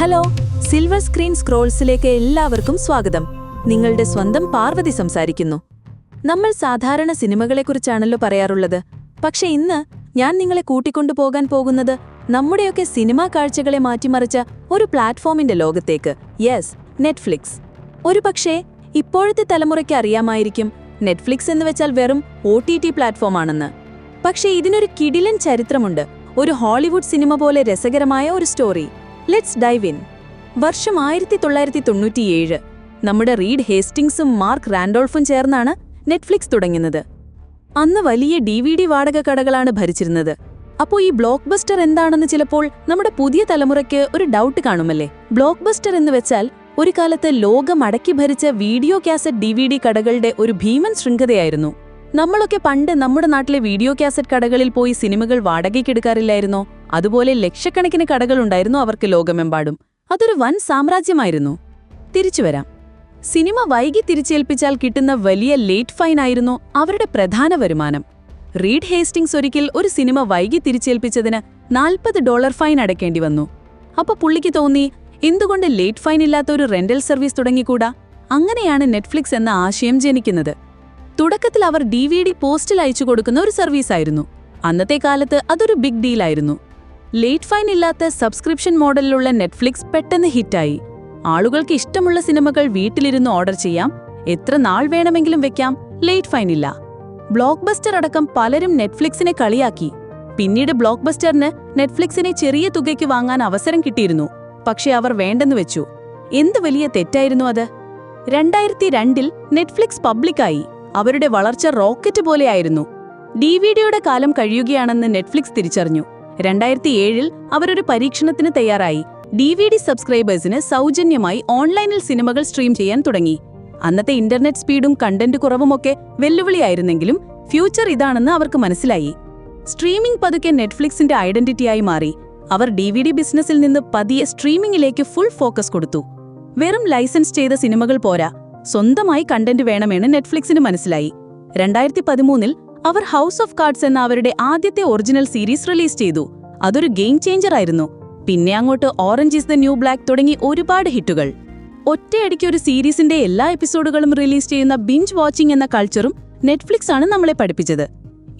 Hello silver screen സ്ക്രോൾസിലേക്ക് എല്ലാവർക്കും സ്വാഗതം. നിങ്ങളുടെ സ്വന്തം പാർവതി സംസാരിക്കുന്നു. നമ്മൾ സാധാരണ സിനിമകളെക്കുറിച്ചാണല്ലോ പറയാറുള്ളത്. പക്ഷെ ഇന്ന് ഞാൻ നിങ്ങളെ കൂട്ടിക്കൊണ്ടു പോകാൻ പോകുന്നത് നമ്മുടെയൊക്കെ സിനിമാ കാഴ്ചകളെ മാറ്റിമറിച്ച ഒരു പ്ലാറ്റ്ഫോമിന്റെ ലോകത്തേക്ക്. യെസ് നെറ്റ്ഫ്ലിക്സ് ഒരു പക്ഷേ ഇപ്പോഴത്തെ തലമുറയ്ക്ക് അറിയാമായിരിക്കും നെറ്റ്ഫ്ലിക്സ് എന്ന് വെച്ചാൽ വെറും ഒ ടി ടി പ്ലാറ്റ്ഫോമാണെന്ന്. പക്ഷേ ഇതിനൊരു കിടിലൻ ചരിത്രമുണ്ട്. ഒരു ഹോളിവുഡ് സിനിമ പോലെ രസകരമായ ഒരു സ്റ്റോറി. ലെറ്റ്സ് ഡൈവ് ഇൻ വർഷം ആയിരത്തി തൊള്ളായിരത്തി തൊണ്ണൂറ്റിയേഴ് നമ്മുടെ റീഡ് ഹേസ്റ്റിംഗ്സും മാർക്ക് റാൻഡോൾഫും ചേർന്നാണ് നെറ്റ്ഫ്ലിക്സ് തുടങ്ങുന്നത്. അന്ന് വലിയ ഡി വി ഡി വാടക കടകളാണ് ഭരിച്ചിരുന്നത്. അപ്പോൾ ഈ ബ്ലോക്ക് ബസ്റ്റർ എന്താണെന്ന് ചിലപ്പോൾ നമ്മുടെ പുതിയ തലമുറയ്ക്ക് ഒരു ഡൗട്ട് കാണുമല്ലേ? ബ്ലോക്ക് ബസ്റ്റർ എന്ന് വെച്ചാൽ ഒരു കാലത്ത് ലോകം അടക്കി ഭരിച്ച വീഡിയോ കാസറ്റ് ഡി കടകളുടെ ഒരു ഭീമൻ ശൃംഖതയായിരുന്നു. നമ്മളൊക്കെ പണ്ട് നമ്മുടെ നാട്ടിലെ വീഡിയോ കാസറ്റ് കടകളിൽ പോയി സിനിമകൾ വാടകയ്ക്കെടുക്കാറില്ലായിരുന്നോ അതുപോലെ ലക്ഷക്കണക്കിന് കടകളുണ്ടായിരുന്നു അവർക്ക് ലോകമെമ്പാടും. അതൊരു വൻ സാമ്രാജ്യമായിരുന്നു. തിരിച്ചുവരാം സിനിമ വൈകി തിരിച്ചേൽപ്പിച്ചാൽ കിട്ടുന്ന വലിയ ലേറ്റ് ഫൈൻ ആയിരുന്നു അവരുടെ പ്രധാന വരുമാനം. റീഡ് ഹേസ്റ്റിംഗ്സ് ഒരിക്കൽ ഒരു സിനിമ വൈകി തിരിച്ചേൽപ്പിച്ചതിന് നാൽപ്പത് ഡോളർ ഫൈൻ അടയ്ക്കേണ്ടി വന്നു. അപ്പൊ പുള്ളിക്ക് തോന്നി എന്തുകൊണ്ട് ലേറ്റ് ഫൈൻ ഇല്ലാത്ത ഒരു റെന്റൽ സർവീസ് തുടങ്ങിക്കൂടാ? അങ്ങനെയാണ് നെറ്റ്ഫ്ലിക്സ് എന്ന ആശയം ജനിക്കുന്നത്. തുടക്കത്തിൽ അവർ ഡി വി ഡി പോസ്റ്റിൽ അയച്ചു കൊടുക്കുന്ന ഒരു സർവീസായിരുന്നു. അന്നത്തെ കാലത്ത് അതൊരു ബിഗ് ഡീലായിരുന്നു ലേറ്റ് ഫൈൻ ഇല്ലാത്ത സബ്സ്ക്രിപ്ഷൻ മോഡലിലുള്ള നെറ്റ്ഫ്ലിക്സ് പെട്ടെന്ന് ഹിറ്റായി. ആളുകൾക്ക് ഇഷ്ടമുള്ള സിനിമകൾ വീട്ടിലിരുന്ന് ഓർഡർ ചെയ്യാം. എത്ര നാൾ വേണമെങ്കിലും വെക്കാം? ലേറ്റ് ഫൈൻ ഇല്ല. ബ്ലോക്ക് ബസ്റ്റർ അടക്കം പലരും നെറ്റ്ഫ്ലിക്സിനെ കളിയാക്കി. പിന്നീട് ബ്ലോക്ക് ബസ്റ്ററിന് നെറ്റ്ഫ്ലിക്സിനെ ചെറിയ തുകയ്ക്ക് വാങ്ങാൻ അവസരം കിട്ടിയിരുന്നു. പക്ഷേ അവർ വേണ്ടെന്ന് വെച്ചു. എന്ത് വലിയ തെറ്റായിരുന്നു അത്? രണ്ടായിരത്തി രണ്ടിൽ നെറ്റ്ഫ്ലിക്സ് പബ്ലിക്കായി അവരുടെ വളർച്ച റോക്കറ്റ് പോലെയായിരുന്നു. ഡി വി ഡിയുടെ കാലം കഴിയുകയാണെന്ന് നെറ്റ്ഫ്ലിക്സ് തിരിച്ചറിഞ്ഞു. രണ്ടായിരത്തി ഏഴിൽ അവരൊരു പരീക്ഷണത്തിന് തയ്യാറായി. ഡി വി ഡി സബ്സ്ക്രൈബേഴ്സിന് സൗജന്യമായി ഓൺലൈനിൽ സിനിമകൾ സ്ട്രീം ചെയ്യാൻ തുടങ്ങി. അന്നത്തെ ഇന്റർനെറ്റ് സ്പീഡും കണ്ടന്റ് കുറവുമൊക്കെ വെല്ലുവിളിയായിരുന്നെങ്കിലും ഫ്യൂച്ചർ ഇതാണെന്ന് അവർക്ക് മനസ്സിലായി. സ്ട്രീമിംഗ് പതുക്കെ നെറ്റ്ഫ്ലിക്സിന്റെ ഐഡന്റിറ്റിയായി മാറി. അവർ ഡി വി ഡി ബിസിനസ്സിൽ നിന്ന് പതിയെ സ്ട്രീമിംഗിലേക്ക് ഫുൾ ഫോക്കസ് കൊടുത്തു. വെറും ലൈസൻസ് ചെയ്ത സിനിമകൾ പോരാ. സ്വന്തമായി കണ്ടന്റ് വേണമെന്ന് നെറ്റ്ഫ്ലിക്സിന് മനസ്സിലായി. രണ്ടായിരത്തി പതിമൂന്നിൽ അവർ ഹൗസ് ഓഫ് കാർഡ്സ് എന്ന അവരുടെ ആദ്യത്തെ ഒറിജിനൽ സീരീസ് റിലീസ് ചെയ്തു. അതൊരു ഗെയിം ചേഞ്ചർ ആയിരുന്നു. പിന്നെ അങ്ങോട്ട് orange is the new black തുടങ്ങി ഒരുപാട് ഹിറ്റുകൾ. ഒറ്റയടിക്ക് ഒരു സീരീസിന്റെ എല്ലാ എപ്പിസോഡുകളും റിലീസ് ചെയ്യുന്ന ബിഞ്ച് വാച്ചിംഗ് എന്ന കൾച്ചറും നെറ്റ്ഫ്ലിക്സ് ആണ് നമ്മളെ പഠിപ്പിച്ചത്.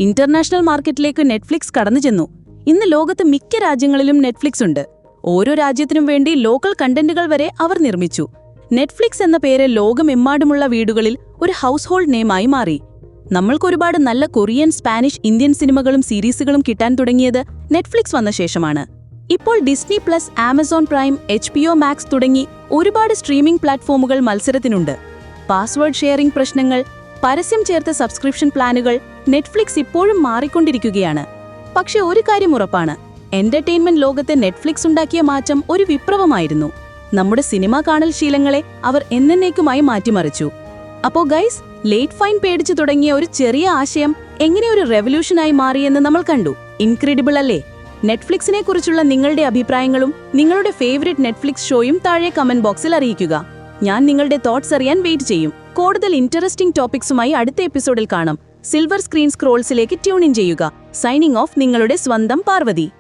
ഇന്റർനാഷണൽ മാർക്കറ്റിലേക്ക് നെറ്റ്ഫ്ലിക്സ് കടന്നു ചെന്നു. ഇന്ന് ലോകത്ത് മിക്ക രാജ്യങ്ങളിലും നെറ്റ്ഫ്ലിക്സ് ഉണ്ട്. ഓരോ രാജ്യത്തിനും വേണ്ടി ലോക്കൽ കണ്ടന്റുകൾ വരെ അവർ നിർമ്മിച്ചു. നെറ്റ്ഫ്ലിക്സ് എന്ന പേര് ലോകമെമ്പാടുമുള്ള വീടുകളിൽ ഒരു ഹൗസ് ഹോൾഡ് നെയിമായി മാറി. നമ്മൾക്കൊരുപാട് നല്ല കൊറിയൻ സ്പാനിഷ് ഇന്ത്യൻ സിനിമകളും സീരീസുകളും കിട്ടാൻ തുടങ്ങിയത് നെറ്റ്ഫ്ലിക്സ് വന്ന ശേഷമാണ്. ഇപ്പോൾ Disney plus Amazon prime H B O max തുടങ്ങി ഒരുപാട് സ്ട്രീമിംഗ് പ്ലാറ്റ്ഫോമുകൾ മത്സരത്തിനുണ്ട്. പാസ്വേഡ് ഷെയറിംഗ് പ്രശ്നങ്ങൾ പരസ്യം ചേർത്ത സബ്സ്ക്രിപ്ഷൻ പ്ലാനുകൾ നെറ്റ്ഫ്ലിക്സ് ഇപ്പോഴും മാറിക്കൊണ്ടിരിക്കുകയാണ്. പക്ഷെ ഒരു കാര്യം ഉറപ്പാണ് എന്റർടൈൻമെന്റ് ലോകത്തെ നെറ്റ്ഫ്ലിക്സ് ഉണ്ടാക്കിയ മാറ്റം ഒരു വിപ്ലവമായിരുന്നു. നമ്മുടെ സിനിമ കാണൽ ശീലങ്ങളെ അവർ എന്നേക്കുമായി മാറ്റിമറിച്ചു. അപ്പോ ഗൈസ് ലേറ്റ് ഫൈൻ പേടിച്ചു തുടങ്ങിയ ഒരു ചെറിയ ആശയം എങ്ങനെ ഒരു റെവല്യൂഷനായി മാറിയെന്ന് നമ്മൾ കണ്ടു. ഇൻക്രെഡിബിൾ അല്ലേ? നെറ്റ്ഫ്ലിക്സിനെ കുറിച്ചുള്ള നിങ്ങളുടെ അഭിപ്രായങ്ങളും നിങ്ങളുടെ ഫേവറേറ്റ് നെറ്റ്ഫ്ലിക്സ് ഷോയും താഴെ കമന്റ് ബോക്സിൽ അറിയിക്കുക. ഞാൻ നിങ്ങളുടെ തോട്ട്സ് അറിയാൻ വെയിറ്റ് ചെയ്യും. കൂടുതൽ ഇൻട്രസ്റ്റിംഗ് ടോപ്പിക്സുമായി അടുത്ത എപ്പിസോഡിൽ കാണാം. സിൽവർ സ്ക്രീൻ സ്ക്രോൾസിലേക്ക് ട്യൂൺ ഇൻ ചെയ്യുക. സൈനിങ് ഓഫ് നിങ്ങളുടെ സ്വന്തം പാർവതി.